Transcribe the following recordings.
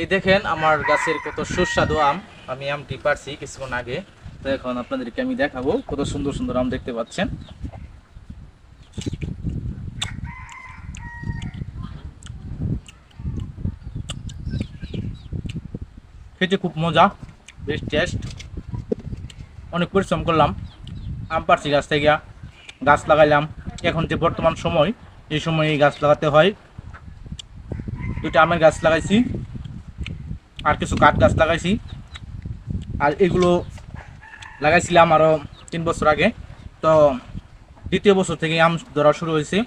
এই দেখেন আমার গাছের কত সুস্বাদু আম। আমি আমটি পারছি কিছুক্ষণ আগে। তো এখন আপনাদেরকে আমি দেখাবো কত সুন্দর সুন্দর আম দেখতে পাচ্ছেন। খেতে খুব মজা, বেশ টেস্ট অনেক পরিশ্রম করলাম। আম পারছি গাছ থেকে। গাছ লাগাইলাম। এখন যে বর্তমান সময়, এই সময় এই গাছ লাগাতে হয়। দুইটা আমের গাছ লাগাইছি। আর কিছু কাঠ গাছ লাগাইছি। আর এগুলো লাগাইছিলাম আরও তিন বছর আগে। তো দ্বিতীয় বছর থেকে আম ধরা শুরু হয়েছে।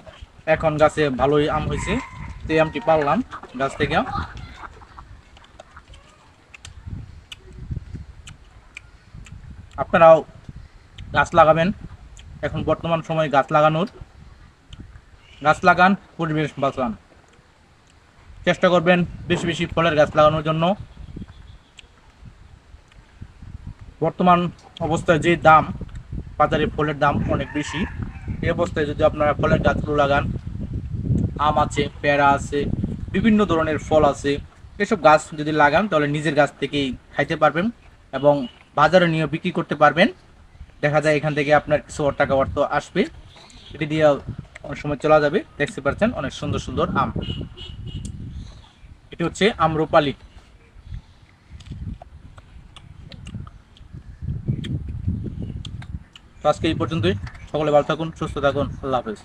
এখন গাছে ভালোই আম হয়েছে। তো এই আমটি পারলাম গাছ থেকে। আপনারাও গাছ লাগাবেন। এখন বর্তমান সময় গাছ লাগানোর গাছ লাগান, পরিবেশ বাঁচান। চেষ্টা করবেন বেশি বেশি ফলের গাছ লাগানোর জন্য। বর্তমান অবস্থায় যে দাম, বাজারে ফলের দাম অনেক বেশি। এই অবস্থায় যদি আপনারা ফলের গাছগুলো লাগান, আম আছে, পেয়ারা আছে, বিভিন্ন ধরনের ফল আছে, এসব গাছ যদি লাগান, তাহলে নিজের গাছ থেকেই খাইতে পারবেন এবং বাজারে নিয়ে বিক্রি করতে পারবেন। দেখা যায় এখান থেকে আপনার কিছু টাকা অর্থ আসবে। এটি দিয়ে অনেক সময় চলা যাবে। দেখতে পাচ্ছেন অনেক সুন্দর সুন্দর আম। এটি হচ্ছে আম্রপালি আজকে এই পর্যন্তই। সকলে ভালো থাকুন সুস্থ থাকুন। আল্লাহ হাফেজ।